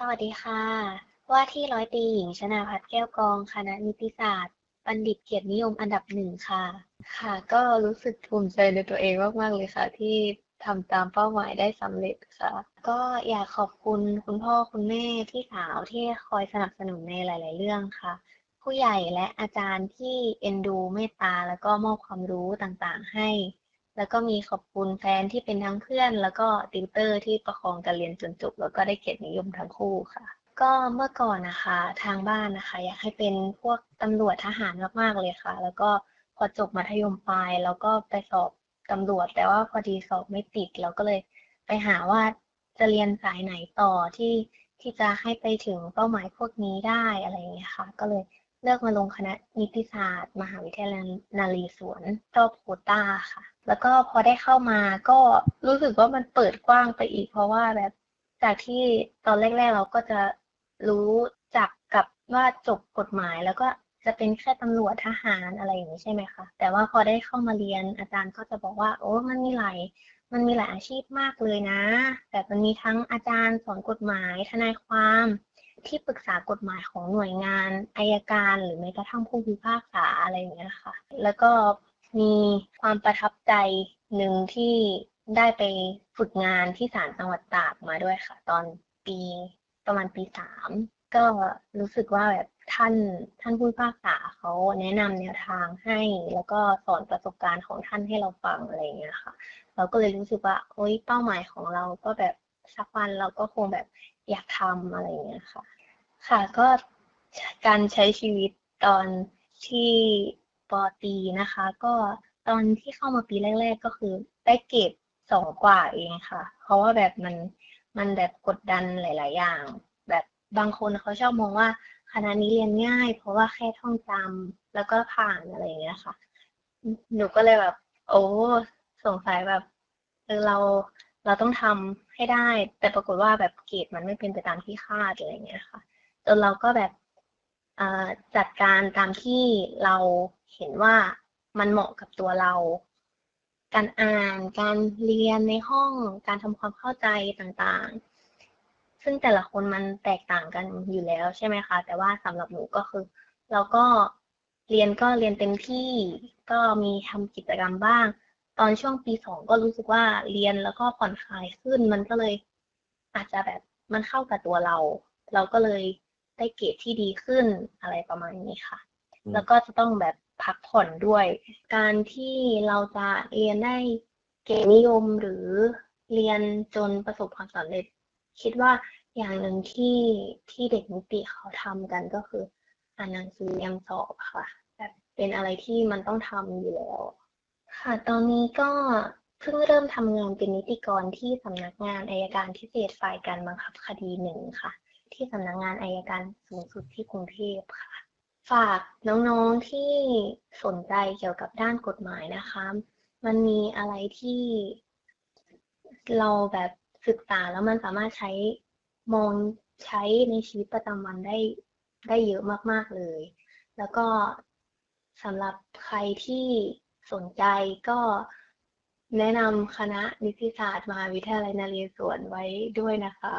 สวัสดีค่ะ ว่าที่ร้อยตีหญิงชนาภัทรแก้วกอง คณะนิติศาสตร์ บัณฑิตเกียรตินิยมอันดับหนึ่งค่ะ ค่ะ ก็รู้สึกภูมิใจในตัวเองมาก ๆ เลยค่ะ ที่ทำตามเป้าหมายได้สำเร็จค่ะ ก็อยากขอบคุณคุณพ่อคุณแม่พี่สาวที่คอยสนับสนุนในหลาย ๆ เรื่องค่ะ ผู้ใหญ่และอาจารย์ที่เอ็นดูเมตตาแล้วก็มอบความรู้ต่าง ๆ ให้ แล้วก็มีขอบคุณแฟนที่เป็นทั้งเพื่อน แล้วก็ติวเตอร์ที่ประคองการเรียนจนจบ แล้วก็ได้เกียรตินิยมทั้งคู่ค่ะ ก็เมื่อก่อนนะคะทางบ้านนะคะ อยากให้เป็นพวกตำรวจทหารมากๆเลยค่ะ แล้วก็พอจบมัธยมปลายแล้วก็ไปสอบตำรวจ แต่ว่าพอดีสอบไม่ติดเราก็เลยไปหาว่าจะเรียนสายไหนต่อที่ที่จะให้ไปถึงเป้าหมายพวกนี้ได้อะไรอย่างเงี้ยค่ะ ก็เลยเลือกมาลงคณะนิติศาสตร์ มหาวิทยาลัยนเรศวรชอบโคต้าค่ะ แล้วก็พอได้เข้ามาก็รู้สึกว่ามันเปิดกว้างไปอีก เพราะว่าแบบจากที่ตอนแรก ๆ เราก็จะรู้จักกับว่าจบกฎหมายแล้วก็จะเป็นแค่ตำรวจทหารอะไรอย่างนี้ใช่ไหมคะแต่ว่าพอได้เข้ามาเรียนอาจารย์ก็จะบอกว่า โอ้มันมีหลายมันมีหลายอาชีพมากเลยนะ แบบมันมีทั้งอาจารย์สอนกฎหมาย ทนายความที่ปรึกษากฎหมายของหน่วยงานอายการ หรือแม้กระทั่งผู้พิพากษาอะไรอย่างเงี้ยค่ะ แล้วก็ มีความประทับใจหนึ่งที่ได้ไปฝึกงานที่ศาลจังหวัดตากมาด้วยค่ะ ตอนปีประมาณปีสามก็รู้สึกว่าแบบท่านท่านผู้พิพากษาเขาแนะนำแนวทางให้ แล้วก็สอนประสบการณ์ของท่านให้เราฟังอะไรอย่างเงี้ยค่ะ เราก็เลยรู้สึกว่าโอ๊ยเป้าหมายของเราก็แบบสักวันเราก็คงแบบอยากทำอะไรอย่างเงี้ยค่ะ ค่ะก็การใช้ชีวิตตอนที่ ปอตีนะคะ ก็ตอนที่เข้ามาปีแรก ๆ ก็คือได้เกรดสองกว่าเองค่ะ เพราะว่าแบบมันมันแบบกดดันหลาย ๆ อย่าง แบบบางคนเขาชอบมองว่าคณะนี้เรียนง่าย เพราะว่าแค่ท่องจำแล้วก็ผ่านอะไรอย่างเงี้ยค่ะ หนูก็เลยแบบ โอ้สงสัยแบบเออเราเราต้องทำให้ได้ แต่ปรากฏว่าแบบเกรดมันไม่เป็นไปตามที่คาดอะไรเงี้ยค่ะจนเราก็แบบจัดการตามที่เรา เห็นว่ามันเหมาะกับตัวเรา การอ่าน การเรียนในห้อง การทำความเข้าใจต่างๆ ซึ่งแต่ละคนมันแตกต่างกันอยู่แล้วใช่ไหมคะ แต่ว่าสำหรับหนูก็คือ เราก็เรียนก็เรียนเต็มที่ก็มีทำกิจกรรมบ้าง ตอนช่วงปีสองก็รู้สึกว่าเรียนแล้วก็ผ่อนคลายขึ้น มันก็เลยอาจจะแบบมันเข้ากับตัวเรา เราก็เลยได้เกรดที่ดีขึ้นอะไรประมาณนี้ค่ะ แล้วก็จะต้องแบบ พักผ่อนด้วย การที่เราจะเรียนได้เกรดนิยมหรือเรียนจนประสบความสำเร็จ คิดว่าอย่างหนึ่งที่ที่เด็กนิติเขาทำกันก็คืออ่านหนังสือเรียมสอบค่ะแบบเป็นอะไรที่มันต้องทำอยู่แล้ว ค่ะ ตอนนี้ก็เพิ่งเริ่มทำงานเป็นนิติกรที่สำนักงานอายการพิเศษฝ่ายการบังคับคดีหนึ่งค่ะ ที่สำนักงานอายการสูงสุดที่กรุงเทพค่ะ ฝากน้องๆที่สนใจเกี่ยวกับด้านกฎหมายนะคะ มันมีอะไรที่เราแบบศึกษาแล้วมันสามารถใช้มองใช้ในชีวิตประจำวันได้ได้เยอะมากๆเลย แล้วก็สำหรับใครที่สนใจก็แนะนำคณะนิติศาสตร์มหาวิทยาลัยนเรศวรไว้ด้วยนะคะ